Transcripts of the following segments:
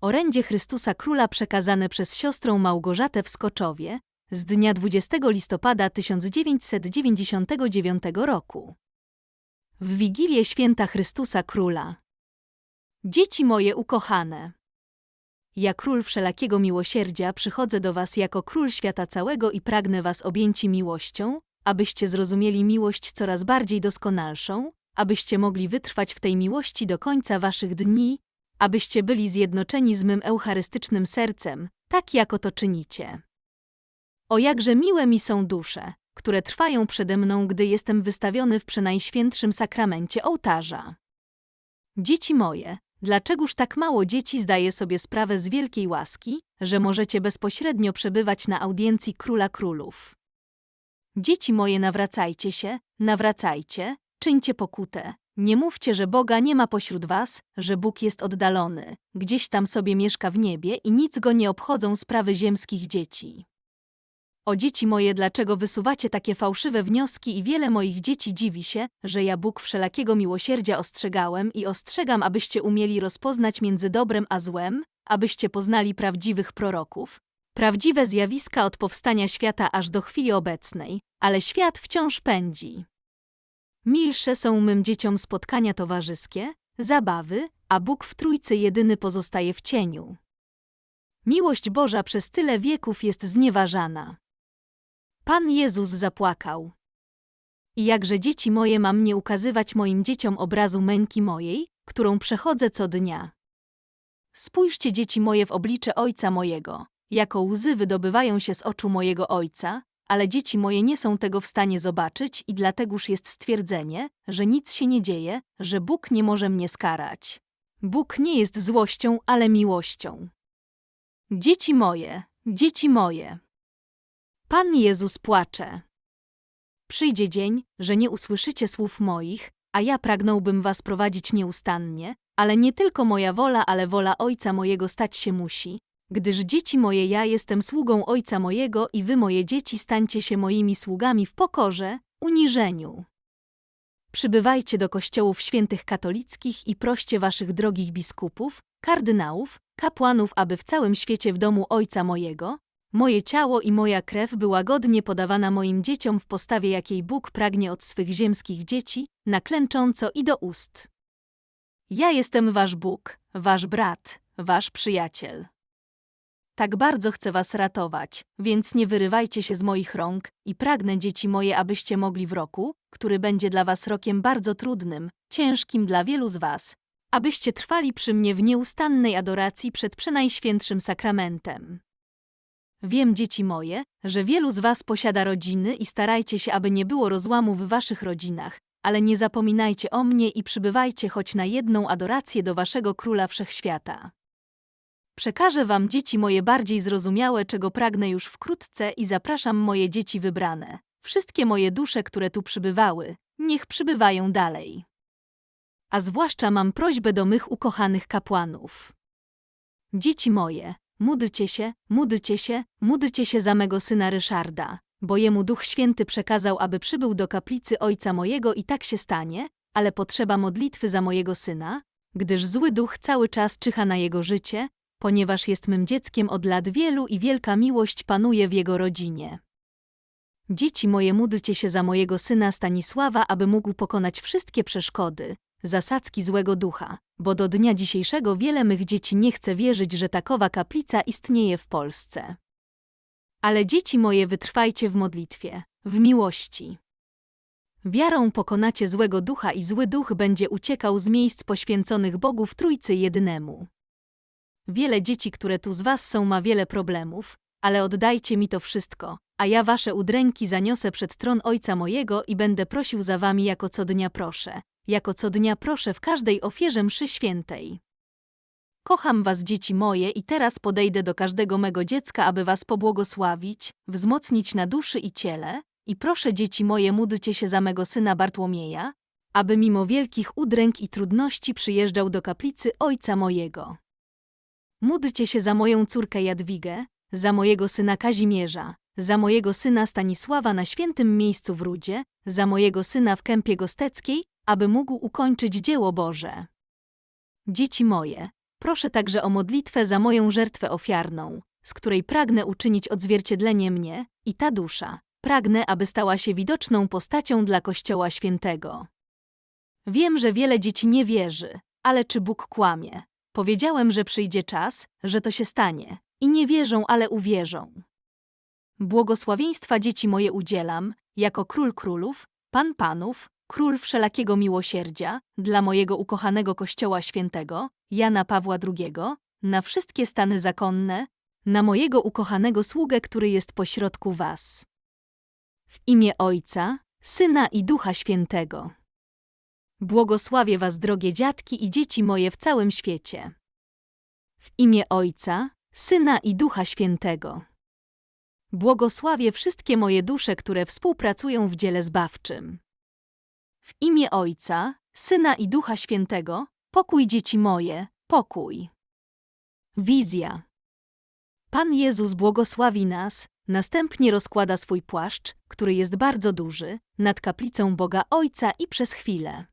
Orędzie Chrystusa Króla przekazane przez siostrą Małgorzatę w Skoczowie z dnia 20 listopada 1999 roku. W Wigilię Święta Chrystusa Króla. Dzieci moje ukochane. Ja król wszelakiego miłosierdzia przychodzę do was jako król świata całego i pragnę was objęci miłością, abyście zrozumieli miłość coraz bardziej doskonalszą, abyście mogli wytrwać w tej miłości do końca waszych dni, abyście byli zjednoczeni z mym eucharystycznym sercem, tak jako to czynicie. O jakże miłe mi są dusze, które trwają przede mną, gdy jestem wystawiony w przenajświętszym sakramencie ołtarza. Dzieci moje, dlaczegoż tak mało dzieci zdaje sobie sprawę z wielkiej łaski, że możecie bezpośrednio przebywać na audiencji Króla Królów? Dzieci moje, nawracajcie się, nawracajcie, czyńcie pokutę. Nie mówcie, że Boga nie ma pośród was, że Bóg jest oddalony, gdzieś tam sobie mieszka w niebie i nic go nie obchodzą sprawy ziemskich dzieci. O dzieci moje, dlaczego wysuwacie takie fałszywe wnioski i wiele moich dzieci dziwi się, że ja Bóg wszelakiego miłosierdzia ostrzegałem i ostrzegam, abyście umieli rozpoznać między dobrem a złem, abyście poznali prawdziwych proroków, prawdziwe zjawiska od powstania świata aż do chwili obecnej, ale świat wciąż pędzi. Milsze są mym dzieciom spotkania towarzyskie, zabawy, a Bóg w Trójcy jedyny pozostaje w cieniu. Miłość Boża przez tyle wieków jest znieważana. Pan Jezus zapłakał. I jakże dzieci moje mam nie ukazywać moim dzieciom obrazu męki mojej, którą przechodzę co dnia. Spójrzcie dzieci moje w oblicze Ojca mojego, jako łzy wydobywają się z oczu mojego Ojca, ale dzieci moje nie są tego w stanie zobaczyć i dlategoż jest stwierdzenie, że nic się nie dzieje, że Bóg nie może mnie skarać. Bóg nie jest złością, ale miłością. Dzieci moje, dzieci moje. Pan Jezus płacze. Przyjdzie dzień, że nie usłyszycie słów moich, a ja pragnąłbym was prowadzić nieustannie, ale nie tylko moja wola, ale wola Ojca mojego stać się musi, gdyż dzieci moje ja jestem sługą Ojca mojego i wy moje dzieci stańcie się moimi sługami w pokorze, uniżeniu. Przybywajcie do kościołów świętych katolickich i proście waszych drogich biskupów, kardynałów, kapłanów, aby w całym świecie w domu Ojca mojego, moje ciało i moja krew była godnie podawana moim dzieciom w postawie, jakiej Bóg pragnie od swych ziemskich dzieci, naklęcząco i do ust. Ja jestem wasz Bóg, wasz brat, wasz przyjaciel. Tak bardzo chcę was ratować, więc nie wyrywajcie się z moich rąk i pragnę, dzieci moje, abyście mogli w roku, który będzie dla was rokiem bardzo trudnym, ciężkim dla wielu z was, abyście trwali przy mnie w nieustannej adoracji przed przenajświętszym sakramentem. Wiem, dzieci moje, że wielu z was posiada rodziny i starajcie się, aby nie było rozłamu w waszych rodzinach, ale nie zapominajcie o mnie i przybywajcie choć na jedną adorację do waszego Króla Wszechświata. Przekażę wam dzieci moje bardziej zrozumiałe, czego pragnę już wkrótce i zapraszam moje dzieci wybrane. Wszystkie moje dusze, które tu przybywały, niech przybywają dalej. A zwłaszcza mam prośbę do mych ukochanych kapłanów. Dzieci moje, módlcie się, módlcie się, módlcie się za mego syna Ryszarda, bo jemu Duch Święty przekazał, aby przybył do kaplicy ojca mojego i tak się stanie, ale potrzeba modlitwy za mojego syna, gdyż zły duch cały czas czyha na jego życie, ponieważ jest mym dzieckiem od lat wielu i wielka miłość panuje w jego rodzinie. Dzieci moje, módlcie się za mojego syna Stanisława, aby mógł pokonać wszystkie przeszkody, zasadzki złego ducha, bo do dnia dzisiejszego wiele mych dzieci nie chce wierzyć, że takowa kaplica istnieje w Polsce. Ale dzieci moje, wytrwajcie w modlitwie, w miłości. Wiarą pokonacie złego ducha i zły duch będzie uciekał z miejsc poświęconych Bogu w Trójcy Jednemu. Wiele dzieci, które tu z was są, ma wiele problemów, ale oddajcie mi to wszystko, a ja wasze udręki zaniosę przed tron Ojca mojego i będę prosił za wami jako co dnia proszę, jako co dnia proszę w każdej ofierze mszy świętej. Kocham was, dzieci moje, i teraz podejdę do każdego mego dziecka, aby was pobłogosławić, wzmocnić na duszy i ciele, i proszę, dzieci moje, módlcie się za mego syna Bartłomieja, aby mimo wielkich udręk i trudności przyjeżdżał do kaplicy ojca mojego. Módlcie się za moją córkę Jadwigę, za mojego syna Kazimierza, za mojego syna Stanisława na świętym miejscu w Rudzie, za mojego syna w Kępie Gosteckiej, aby mógł ukończyć dzieło Boże. Dzieci moje, Proszę także o modlitwę za moją żertwę ofiarną, z której pragnę uczynić odzwierciedlenie mnie i ta dusza. Pragnę, aby stała się widoczną postacią dla Kościoła Świętego. Wiem, że wiele dzieci nie wierzy, ale czy Bóg kłamie? Powiedziałem, że przyjdzie czas, że to się stanie. I nie wierzą, ale uwierzą. Błogosławieństwa dzieci moje udzielam, jako król królów, pan panów, król wszelakiego miłosierdzia, dla mojego ukochanego Kościoła Świętego, Jana Pawła II, na wszystkie stany zakonne, na mojego ukochanego sługę, który jest pośrodku was. W imię Ojca, Syna i Ducha Świętego. Błogosławię was, drogie dziadki i dzieci moje w całym świecie. W imię Ojca, Syna i Ducha Świętego. Błogosławię wszystkie moje dusze, które współpracują w dziele zbawczym. W imię Ojca, Syna i Ducha Świętego, pokój dzieci moje, pokój. Wizja. Pan Jezus błogosławi nas, następnie rozkłada swój płaszcz, który jest bardzo duży, nad kaplicą Boga Ojca i przez chwilę.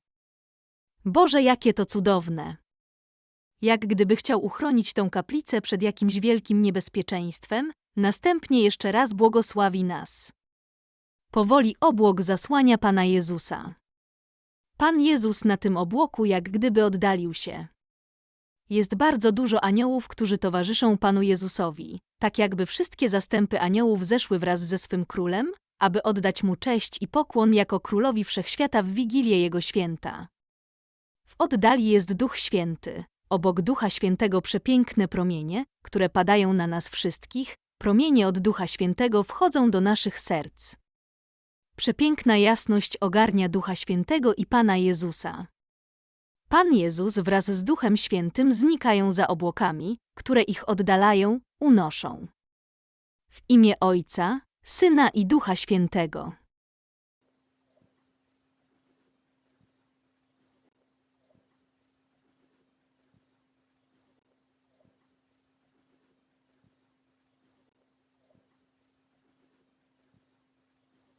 Boże, jakie to cudowne! Jak gdyby chciał uchronić tą kaplicę przed jakimś wielkim niebezpieczeństwem, następnie jeszcze raz błogosławi nas. Powoli obłok zasłania Pana Jezusa. Pan Jezus na tym obłoku jak gdyby oddalił się. Jest bardzo dużo aniołów, którzy towarzyszą Panu Jezusowi, tak jakby wszystkie zastępy aniołów zeszły wraz ze swym królem, aby oddać mu cześć i pokłon jako królowi wszechświata w wigilię jego święta. W oddali jest Duch Święty, obok Ducha Świętego przepiękne promienie, które padają na nas wszystkich, promienie od Ducha Świętego wchodzą do naszych serc. Przepiękna jasność ogarnia Ducha Świętego i Pana Jezusa. Pan Jezus wraz z Duchem Świętym znikają za obłokami, które ich oddalają, unoszą. W imię Ojca, Syna i Ducha Świętego.